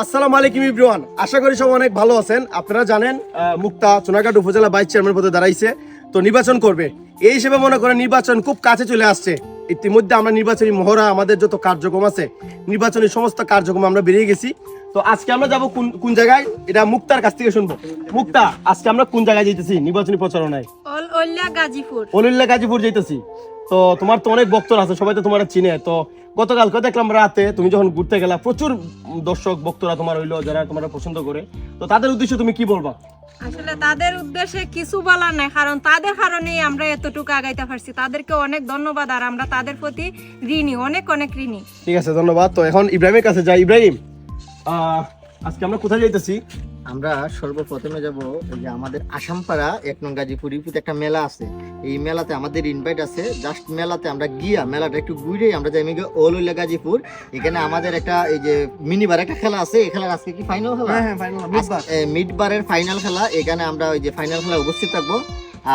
আসসালামু আলাইকুম ইব্রুয়ান। আশা করি সব অনেক ভালো আছেন। আপনারা জানেন মুক্তা সোনাঘাট উপজেলা ভাইস চেয়ারম্যান পদে দাঁড়াইছে। তো নির্বাচন করবে। এই হিসেবে মনে করেন নির্বাচন খুব কাছে চলে আসছে। ইতিমধ্যে আমরা নির্বাচনী মহড়া আমাদের যত কার্যক্রম আছে নির্বাচনী সমস্ত কার্যক্রম আমরা বেরিয়ে গেছি। তো আজকে আমরা যাব কোন কোন জায়গায়? এটা মুক্তার কাছ থেকে শুনব। মুক্তা আজকে আমরা কোন জায়গায় যেতেছি নির্বাচনী প্রচারণায়? অল ওল্লা গাজীপুর। অলিল্লা গাজীপুর যাইতেছি। তো তোমার তো অনেক বক্তর আছে সবাই তো তোমার চিনে। তো গতকালকে দেখলাম রাতে তুমি যখন ঘুরতে গেলা প্রচুর দর্শক বক্তরা তোমার হইল যারা তোমার পছন্দ করে। তো তাদের উদ্দেশ্যে তুমি কি বলবা? আসলে তাদের উদ্দেশ্যে কিছু বলার নাই কারণ তাদের কারণেই আমরা এতটুকু আগাইতে পারছি। তাদেরকে অনেক ধন্যবাদ আর আমরা তাদের প্রতি ঋণী অনেক অনেক ঋণী। ঠিক আছে ধন্যবাদ। তো এখন ইব্রাহিমের কাছে যাই। ইব্রাহিম আজকে আমরা কোথায় যাইতেছি? আমরা সর্বপ্রথমে যাব ওই যে আমাদের আসামপাড়া এক নং গাজীপুর। ইউপিতে একটা মেলা আছে। এই মেলাতে আমাদের ইনভাইট আছে। জাস্ট মেলাতে আমরা গিয়া মেলাটা একটু ঘুরে আমরা যাই গিয়ে অলুল্লা গাজীপুর। এখানে আমাদের একটা এই যে মিনি বার একটা খেলা আছে। এই খেলার আজকে কি ফাইনাল খেলা? মিড বারের ফাইনাল খেলা। এখানে আমরা ওই যে ফাইনাল খেলা উপস্থিত থাকব।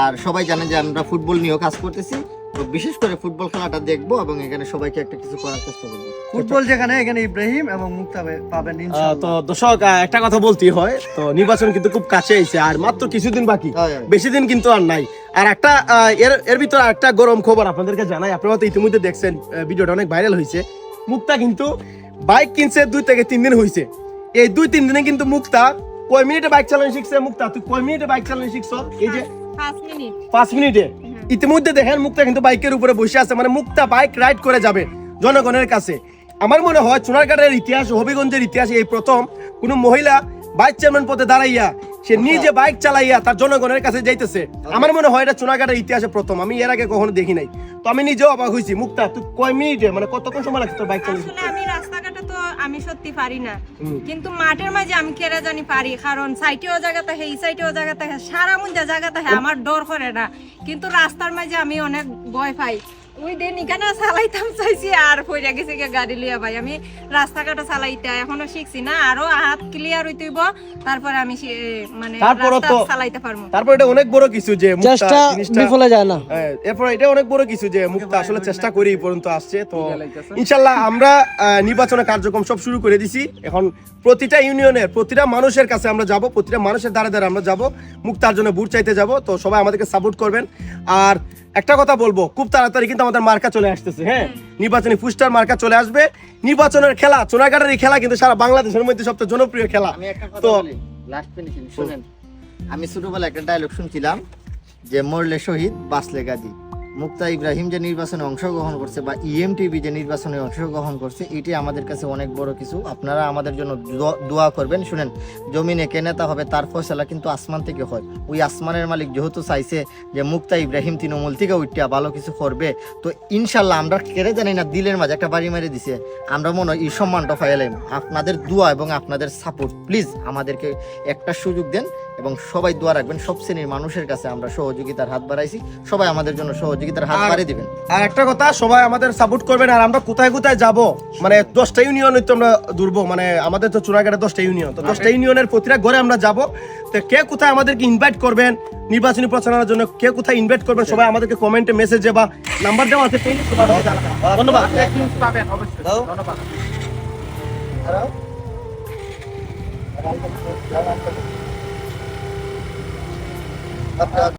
আর সবাই জানে যে আমরা ফুটবল নিয়েও কাজ করতেছি। বিশেষ করে ফুটবল খেলাটা দেখব এবং এখানে সবাইকে একটা কিছু করার চেষ্টা করব। ফুটবল যেখানে এখানে ইব্রাহিম এবং মুক্তা পাবেন তো দর্শক একটা কথা বলতেই হয় তো নির্বাচন কিন্তু খুব কাছে আইছে আর মাত্র কিছুদিন বাকি। বেশি দিন কিন্তু আর নাই। আর একটা এর এর ভিতরে একটা গরম খবর আপনাদেরকে জানাই আপনারা তো ইতিমধ্যে দেখছেন ভিডিওটা অনেক ভাইরাল হয়েছে। মুক্তা কিন্তু বাইক কিনছে দুই থেকে তিন দিন হয়েছে। এই দুই তিন দিনে কিন্তু মুক্তা কয় মিনিটে বাইক চালানো শিখছে? মুক্তা তুই কয় মিনিটে বাইক চালানো শিখছ? এই যে পাঁচ মিনিট। পাঁচ মিনিটে? ইতিমধ্যে দেখেন মুক্তা কিন্তু বাইকের উপরে বসে আছে মানে মুক্তা বাইক রাইড করে যাবে জনগণের কাছে। আমার মনে হয় সোনারঘাটের ইতিহাস হবিগঞ্জের ইতিহাসে এই প্রথম কোনো মহিলা ভাইস চেয়ারম্যান পদে দাঁড়াইয়া সে নিজে বাইক চালাইয়া তার জনগণের কাছে যাইতেছে। আমার মনে হয় এটা সোনারঘাটের ইতিহাসে প্রথম আমি এর আগে কখনো দেখি নাই। তো আমি নিজেও অবাক হয়েছি মুক্তা তুই কয় মিনিটে মানে কতক্ষণ সময় লাগছে তোর বাইক চালাতে? আমি রাস্তাঘাটে তো আমি সত্যি পারি না। কিন্তু মাঠের মাঝে আমি কেরা জানি পারি কারণ সাইটেও জায়গা থাকে এই সাইটেও জায়গা থাকে সারা মুন্দা জায়গা থাকে আমার ডর করে না। কিন্তু রাস্তার মাঝে আমি অনেক ভয় পাই। ওই দিন এখানে চালাইতাম চাইছি আর গেছে গাড়ি লিয়া ভাই। আমি রাস্তাঘাটে চালাইতে এখনও শিখছি না আরও হাত ক্লিয়ার হইতেইব তারপরে আমি মানে তো- চালাইতে পারব। তারপর এটা অনেক বড় কিছু যে চেষ্টা বিফলে যায় না। হ্যাঁ, এরপর এটা অনেক বড় কিছু যে মুক্তা আসলে চেষ্টা করি এই পর্যন্ত আসছে তো ইনশাল্লাহ আমরা নির্বাচনের কার্যক্রম সব শুরু করে দিছি। এখন প্রতিটা ইউনিয়নের প্রতিটা মানুষের কাছে আমরা যাব প্রতিটা মানুষের দ্বারা দ্বারা আমরা যাব মুক্তার জন্য ভোট চাইতে যাব তো সবাই আমাদেরকে সাপোর্ট করবেন। আর একটা কথা বলব খুব তাড়াতাড়ি কিন্তু আমাদের মার্কা চলে আসতেছে হ্যাঁ? নির্বাচনী পুস্টার মার্কা চলে আসবে। নির্বাচনের খেলা চোরাঘাটের এই খেলা কিন্তু সারা বাংলাদেশের মধ্যে সবচেয়ে জনপ্রিয় খেলা। আমি একটা তো লাস্ট ফিনিশিং শুনেন। আমি ছোটবেলায় একটা ডায়লগ শুনছিলাম যে মরলে শহীদ বাঁচলে গাজী। মুক্তা ইব্রাহিম যে নির্বাচনে অংশগ্রহণ করছে বা ইএমটিভি যে নির্বাচনে অংশগ্রহণ করছে, এটি আমাদের কাছে অনেক বড় কিছু। আপনারা আমাদের জন্য দোয়া- করবেন। শুনেন, জমিনে কে নেতা হবে তার ফয়সালা কিন্তু আসমান থেকে হয়। ওই আসমানের মালিক যেহেতু চাইছে যে মুক্তা ইব্রাহিম তৃণমূল থেকে উঠটা ভালো কিছু করবে, তো ইনশাল্লাহ আমরা কেড়ে জানি না, দিলের মাঝে একটা বাড়ি মেরে দিছে। আমরা মনে হয় এই সম্মানটা ফাইলাম আপনাদের দোয়া এবং আপনাদের সাপোর্ট প্লিজ আমাদেরকে একটা সুযোগ দেন। এবং সবাই দোয়া রাখবেন সব শ্রেণির মানুষের কাছে আমরা সহযোগিতার হাত বাড়াইছি। সবাই আমাদের জন্য সহযোগিতার হাত বাড়িয়ে দিবেন। আর একটা কথা সবাই আমাদের সাপোর্ট করবেন আর আমরা কোথায় কোথায় যাব? মানে দশটা ইউনিয়ন তো আমরা দুর্ব মানে আমাদের তো চুরাঘাটে দশটা ইউনিয়ন তো দশটা ইউনিয়নের প্রতিটা ঘরে আমরা যাব। তো কে কোথায় আমাদেরকে ইনভাইট করবেন নির্বাচনী প্রচারণার জন্য কে কোথায় ইনভাইট করবেন সবাই আমাদেরকে কমেন্টে মেসেজে বা নাম্বার দেওয়া আছে please সবাই জানাবেন। ধন্যবাদ